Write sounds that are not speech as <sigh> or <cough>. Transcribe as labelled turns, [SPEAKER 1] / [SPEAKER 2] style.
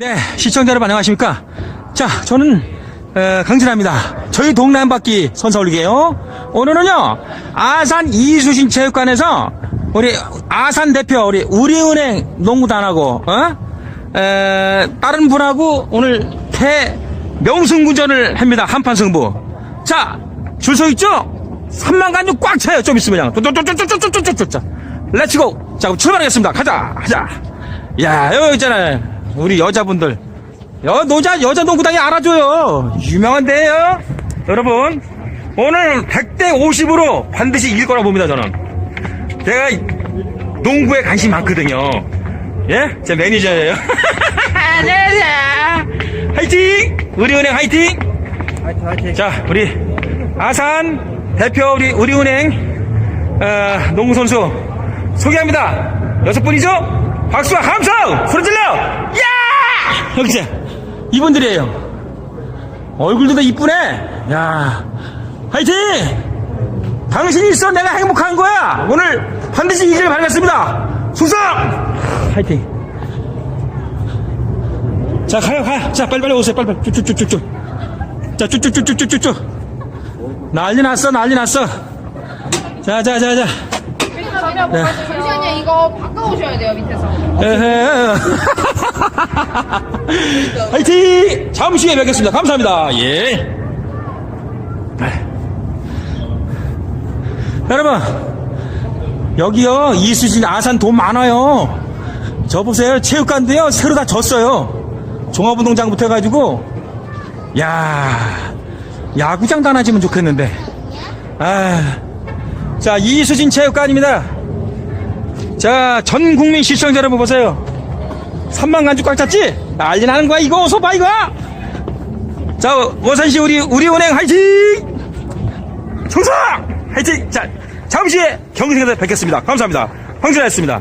[SPEAKER 1] 네, 시청자 여러분 안녕하십니까? 자, 저는 에, 강진아입니다. 저희 동네 한 바퀴 선사 올리게요. 오늘은요 아산 이수신 체육관에서 우리 아산 대표 우리 우리은행 농구단하고 어? 에, 다른 분하고 오늘 대 명승군전을 합니다. 한판 승부. 자, 줄 서 있죠? 3만 간주 꽉 차요. 좀 있으면 그냥. 렛츠고. 자, 출발하겠습니다. 가자, 가자. 야, 여기 있잖아요. 우리 여자분들. 여, 노자, 여자 농구단이 알아줘요. 유명한데요? 여러분, 오늘 100대 50으로 반드시 이길 거라고 봅니다, 저는. 제가 이- 농구에 관심이 많거든요. 예? 제 매니저예요. <laughs> 안녕하세요. 화이팅! 우리은행 화이팅!
[SPEAKER 2] 화이팅 화이팅
[SPEAKER 1] 자, 우리 아산 대표 우리 우리은행 어, 농구 선수 소개합니다. 여섯 분이죠? 박수와 함성 소리 질러! 야! 여기 자 이분들이에요. 얼굴도 다 이쁘네. 야, 화이팅! 당신이 있어 내가 행복한 거야. 오늘 반드시 이길 바라겠습니다. 수상! 화이팅! 자 가요 가. 자 빨리빨리 오세요. 빨리빨리 쭉쭉쭉쭉쭉. 자, 쭉쭉쭉쭉쭉쭉. 난리 났어, 난리 났어. 자, 자, 자, 자. 네.
[SPEAKER 3] 잠시만요 이거 바꿔오셔야 돼요 밑에서
[SPEAKER 1] 에헤. <laughs> 화이팅! 잠시 후에 뵙겠습니다. 감사합니다. 예. 네. 여러분, 여기요, 이수진 아산 돈 많아요. 저 보세요. 체육관도요, 새로 다 졌어요. 종합운동장부터 해가지고, 야 야구장도 하나 지면 좋겠는데. 아, 자, 이수진 체육관입니다. 자, 전 국민 시청자 여러분 보세요. 3만 간주 꽉 찼지? 난리 나는 거야, 이거. 어서 봐, 이거. 자, 원산시 우리, 우리 은행 화이팅! 충성! 화이팅! 자, 잠시 후에 경기장에서 뵙겠습니다. 감사합니다. 황진아였습니다.